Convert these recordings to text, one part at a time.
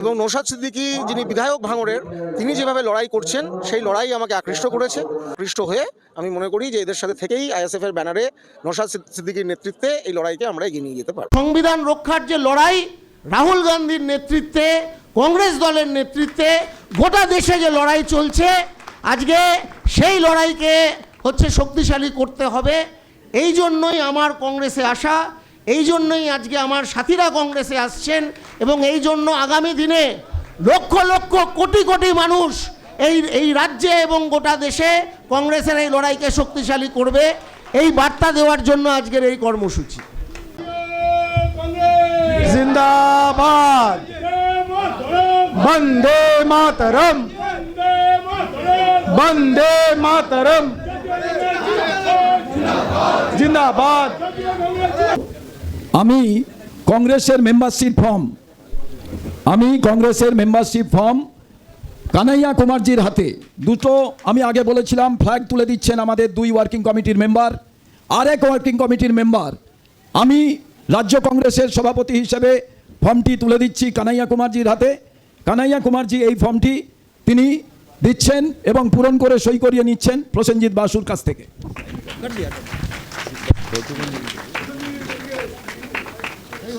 এবং নৌশাদ সিদ্দিকী যিনি বিধায়ক ভাঙড়ের, তিনি যেভাবে লড়াই করছেন, সেই লড়াই আমাকে আকৃষ্ট করেছে। আকৃষ্ট হয়ে আমি মনে করি যে এদের সাথে থেকেই আইএসএফ এর ব্যানারে নৌশাদ সিদ- সিদ্দিকীর নেতৃত্বে এই লড়াইকে আমরা এগিয়ে নিয়ে যেতে পারি সংবিধান রক্ষার যে লড়াই, রাহুল গান্ধীর নেতৃত্বে, কংগ্রেস দলের নেতৃত্বে, গোটা দেশে যে লড়াই চলছে, আজকে সেই লড়াইকে হচ্ছে শক্তিশালী করতে হবে। এই জন্যই আমার কংগ্রেসে আসা। এই জন্যই আজকে আমার সাথীরা কংগ্রেসে আসছেন এবং এই জন্য আগামী দিনে লক্ষ লক্ষ কোটি কোটি মানুষ এই এই রাজ্যে এবং গোটা দেশে কংগ্রেসের এই লড়াইকে শক্তিশালী করবে। এই বার্তা দেওয়ার জন্য আজকের এই কর্মসূচি। জিন্দাবাদ। বন্দে মাতরম। বন্দে মাতরম। জিন্দাবাদ। আমি কংগ্রেসের মেম্বারশিপ ফর্ম আমি কংগ্রেসের মেম্বারশিপ ফর্ম কানাইয়া কুমারজির হাতে। দুটো আমি আগে বলেছিলাম ফ্ল্যাগ তুলে দিচ্ছেন আমাদের দুই ওয়ার্কিং কমিটির মেম্বার আর এক ওয়ার্কিং কমিটির মেম্বার আমি রাজ্য কংগ্রেসের সভাপতি হিসেবে ফর্মটি তুলে দিচ্ছি কানাইয়া কুমারজির হাতে। কানাইয়া কুমারজি এই ফর্মটি তিনি দিচ্ছেন এবং পূরণ করে সই করিয়ে নিচ্ছেন প্রসেনজিৎ বাসুর কাছ থেকে।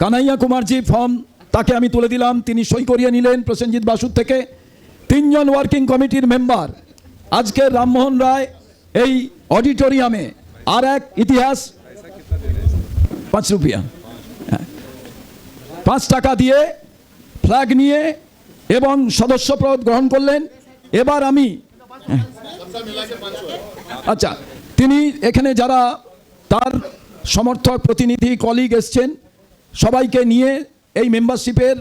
কানাইয়া কুমারজি ফর্ম তাকে আমি তুলে দিলাম। তিনি সই করিয়ে নিলেন প্রসেনজিৎ বাসুর থেকে। তিনজন ওয়ার্কিং কমিটির মেম্বার আজকের রামমোহন রায় এই অডিটোরিয়ামে আর এক ইতিহাস, পাঁচ রুপিয়া। হ্যাঁ। পাঁচ টাকা দিয়ে ফ্ল্যাগ নিয়ে এবং সদস্যপদ গ্রহণ করলেন। এবার আমি হ্যাঁ। আচ্ছা তিনি এখানে যারা তার সমর্থক, প্রতিনিধি কলিগ এসছেন সবাইকে নিয়ে এই মেম্বারশিপের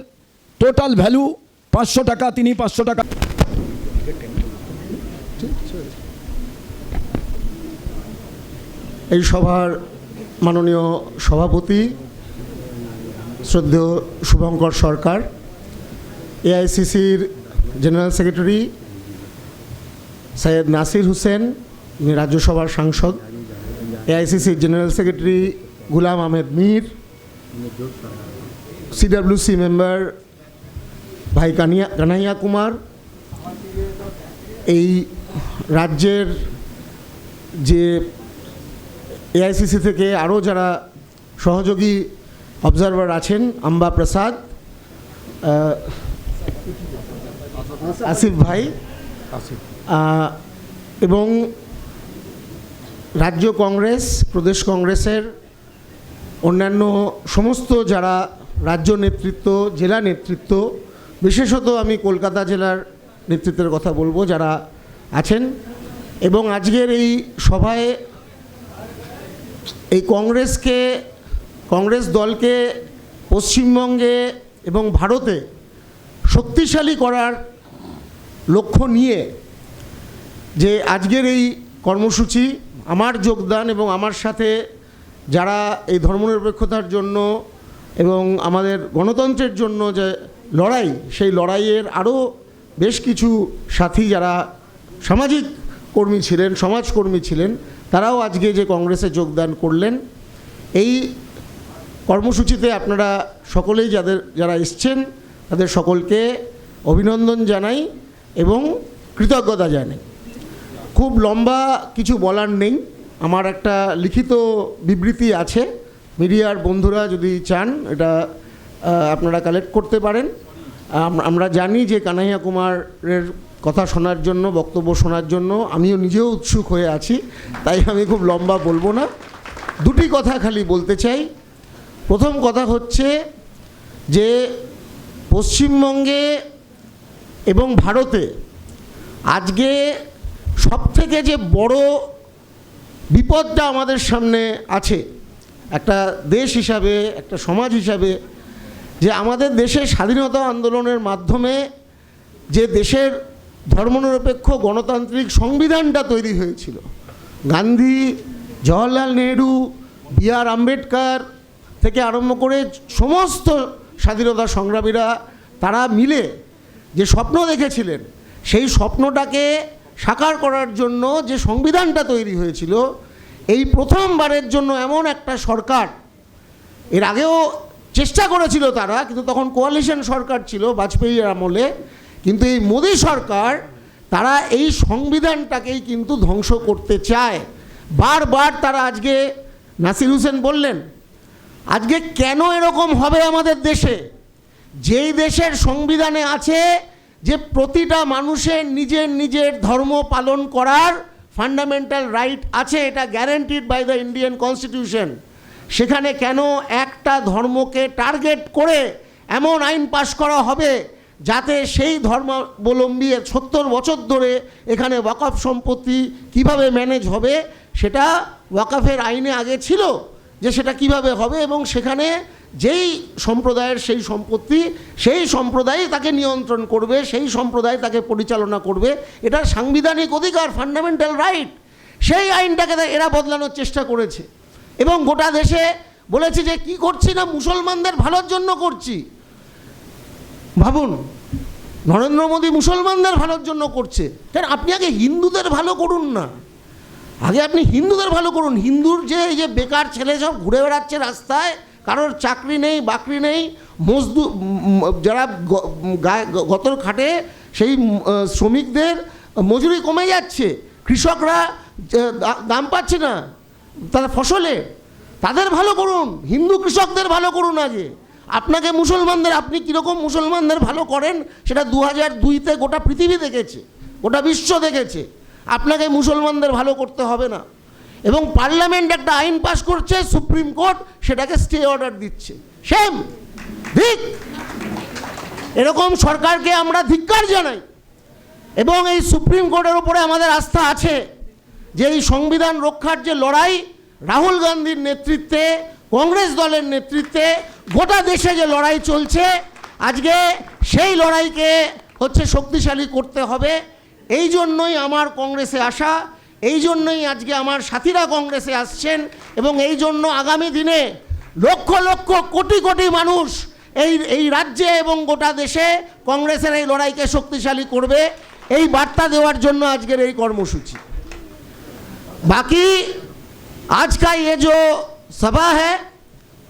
টোটাল ভ্যালু পাঁচশো টাকা, তিনি পাঁচশো টাকা। এই সভার মাননীয় সভাপতি, শ্রদ্ধেয় শুভঙ্কর সরকার, এআইসিসির জেনারেল সেক্রেটারি সৈয়দ নাসির হোসেন রাজ্যসভার সাংসদ, এআইসিসির general secretary, Ghulam Ahmed Mir CWC member ভাই কানিয়া, কানাইয়া কুমার, এই রাজ্যের যে এআইসিসি থেকে আরও যারা সহযোগী অবজারভার আছেন, আম্বা প্রসাদ আসিফ ভাই এবং রাজ্য কংগ্রেস, প্রদেশ কংগ্রেসের অন্যান্য সমস্ত যারা রাজ্য নেতৃত্ব, জেলা নেতৃত্ব, বিশেষত আমি কলকাতা জেলার নেতৃত্বের কথা বলব যারা আছেন এবং আজকের এই সভায় এই কংগ্রেসকে, কংগ্রেস দলকে পশ্চিমবঙ্গে এবং ভারতে শক্তিশালী করার লক্ষ্য নিয়ে যে আজকের এই কর্মসূচি, আমার যোগদান এবং আমার সাথে যারা এই ধর্মনিরপেক্ষতার জন্য এবং আমাদের গণতন্ত্রের জন্য যে লড়াই, সেই লড়াইয়ের আরও বেশ কিছু সাথী যারা সামাজিক কর্মী ছিলেন, সমাজকর্মী ছিলেন, তারাও আজকে যে কংগ্রেসে যোগদান করলেন, এই কর্মসূচিতে আপনারা সকলেই যাদের, যারা এসছেন, তাদের সকলকে অভিনন্দন জানাই এবং কৃতজ্ঞতা জানাই। খুব লম্বা কিছু বলার নেই। আমার একটা লিখিত বিবৃতি আছে। মিডিয়ার বন্ধুরা যদি চান, এটা আপনারা কালেক্ট করতে পারেন। আমরা জানি যে কানাইয়া কুমারের কথা শোনার জন্য, বক্তব্য শোনার জন্য আমিও নিজেও উৎসুক হয়ে আছি, তাই আমি খুব লম্বা বলব না। দুটি কথা খালি বলতে চাই। প্রথম কথা হচ্ছে যে, পশ্চিমবঙ্গে এবং ভারতে আজকে সবথেকে যে বড় বিপদটা আমাদের সামনে আছে। একটা দেশ হিসাবে, একটা সমাজ হিসাবে, যে আমাদের দেশে স্বাধীনতা আন্দোলনের মাধ্যমে যে দেশের ধর্মনিরপেক্ষ গণতান্ত্রিক সংবিধানটা তৈরি হয়েছিল। গান্ধী, জওয়াহরলাল নেহরু বি আর আম্বেদকর থেকে আরম্ভ করে সমস্ত স্বাধীনতা সংগ্রামীরা, তারা মিলে যে স্বপ্ন দেখেছিলেন, সেই স্বপ্নটাকে সাকার করার জন্য যে সংবিধানটা তৈরি হয়েছিল, এই প্রথমবারের জন্য এমন একটা সরকার, এর আগেও চেষ্টা করেছিল তারা, কিন্তু তখন কোয়ালিশন সরকার ছিল বাজপেয়ীর আমলে, কিন্তু এই মোদী সরকার, তারা এই সংবিধানটাকেই কিন্তু ধ্বংস করতে চায়। বারবার তারা আজকে নাসির হোসেন বললেন, আজকে কেন এরকম হবে আমাদের দেশে? যেই দেশের সংবিধানে আছে যে প্রতিটা মানুষের নিজের নিজের ধর্ম পালন করার ফান্ডামেন্টাল রাইট আছে, এটা guaranteed by the Indian constitution সেখানে কেন একটা ধর্মকে টার্গেট করে এমন আইন পাশ করা হবে যাতে সেই ধর্মাবলম্বী সত্তর বছর ধরে এখানে ওয়াকফ সম্পত্তি কীভাবে ম্যানেজ হবে, সেটা ওয়াকফের আইনে আগে ছিল যে সেটা কীভাবে হবে এবং সেখানে যেই সম্প্রদায়ের সেই সম্পত্তি, সেই সম্প্রদায় তাকে নিয়ন্ত্রণ করবে, সেই সম্প্রদায় তাকে পরিচালনা করবে, এটা সাংবিধানিক অধিকার ফান্ডামেন্টাল রাইট সেই আইনটাকে এরা বদলানোর চেষ্টা করেছে। এবং গোটা দেশে বলেছে যে, কি করছি না? মুসলমানদের ভালোর জন্য করছি। ভাবুন, নরেন্দ্র মোদী মুসলমানদের ভালোর জন্য করছে। কেন? আপনি আগে হিন্দুদের ভালো করুন না। আগে আপনি হিন্দুদের ভালো করুন। হিন্দুর যে, এই যে বেকার ছেলে সব ঘুরে বেড়াচ্ছে রাস্তায় কারোর চাকরি নেই, বাকরি নেই, মজদু যারা গতর খাটে, সেই শ্রমিকদের মজুরি কমে যাচ্ছে। কৃষকরা দাম পাচ্ছে না। তারা ফসলে। তাদের ভালো করুন। হিন্দু কৃষকদের ভালো করুন আগে। আপনাকে মুসলমানদের, আপনি কীরকম মুসলমানদের ভালো করেন, সেটা দু হাজার দুইতে গোটা পৃথিবী দেখেছে, গোটা বিশ্ব দেখেছে। আপনাকে মুসলমানদের ভালো করতে হবে না। এবং পার্লামেন্ট একটা আইন পাশ করছে, সুপ্রিম কোর্ট সেটাকে স্টে অর্ডার দিচ্ছে। সেম ঠিক এরকম সরকারকে আমরা ধিক্কার জানাই। এবং এই সুপ্রিম কোর্টের উপরে আমাদের আস্থা আছে যে এই সংবিধান রক্ষার যে লড়াই, রাহুল গান্ধীর নেতৃত্বে, কংগ্রেস দলের নেতৃত্বে, গোটা দেশে যে লড়াই চলছে, আজকে সেই লড়াইকে হচ্ছে শক্তিশালী করতে হবে। এই জন্যই আমার কংগ্রেসে আসা। এই জন্যই আজকে আমার সাথীরা কংগ্রেসে আসছেন এবং এই জন্য আগামী দিনে লক্ষ লক্ষ কোটি কোটি মানুষ এই এই রাজ্যে এবং গোটা দেশে কংগ্রেসের এই লড়াইকে শক্তিশালী করবে এই বার্তা দেওয়ার জন্য আজকের এই কর্মসূচি बाकी आज का ये जो सभा है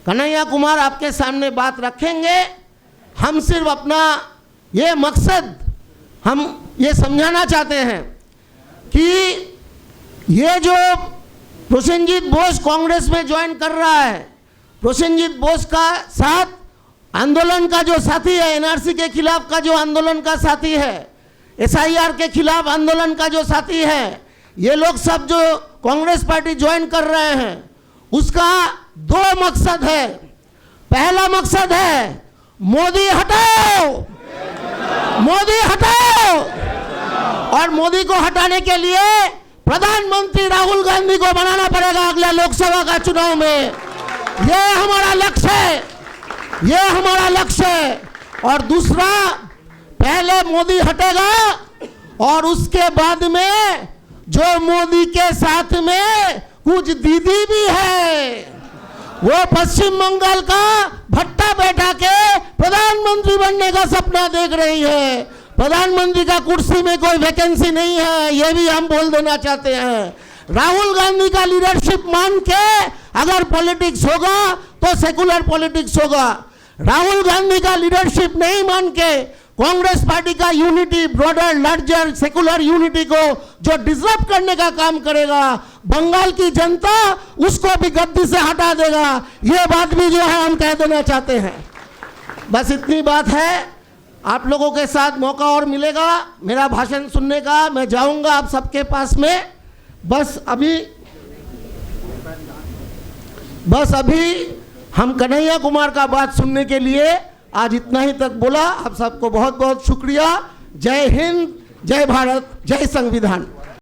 कन्हैया कुमार आपके सामने बात रखेंगे हम सिर्फ अपना ये मकसद हम ये समझाना चाहते हैं कि ये जो प्रसेनजीत बोस कांग्रेस में ज्वाइन कर रहा है प्रसेनजीत बोस का साथ, आंदोलन का जो साथी है एनआरसी के खिलाफ का जो आंदोलन का साथी है एसआईआर के खिलाफ आंदोलन का जो साथी है, ये लोग सब जो कांग्रेस पार्टी ज्वाइन कर रहे हैं, उसका दो मकसद है। पहला मकसद है, मोदी हटाओ! मोदी हटाओ! और मोदी को हटाने के लिए प्रधानमंत्री राहुल गांधी को बनाना पड़ेगा अगले लोकसभा का चुनाव में। यह हमारा लक्ष्य है। यह हमारा लक्ष्य है। और दूसरा, पहले मोदी हटेगा और उसके बाद में जो मोदी के साथ में कुछ दीदी भी है, वो पश्चिम बंगाल का भट्टा बैठा के प्रधानमंत्री बनने का सपना देख रही है। प्रधानमंत्री का कुर्सी में कोई वैकेंसी नहीं है, ये भी हम बोल देना चाहते हैं। राहुल गांधी का लीडरशिप मान के अगर पॉलिटिक्स होगा तो सेकुलर पॉलिटिक्स होगा। राहुल गांधी का लीडरशिप नहीं मान के कांग्रेस पार्टी का unity broader larger secular unity को जो डिजर्व करने का काम करेगा, बंगाल की जनता उसको भी गद्दी से हटा देगा। ये बात भी जो है हम कह देना चाहते हैं। बस इतनी बात है। आप लोगों के साथ मौका और मिलेगा, मेरा भाषण सुनने का मैं जाऊँगा आप सबके पास में। बस अभी बस अभी हम कन्हैया कुमार का बात सुनने के लिए आज इतना ही तक बोला। आप सबको बहुत बहुत शुक्रिया। जय हिंद, जय भारत, जय संविधान।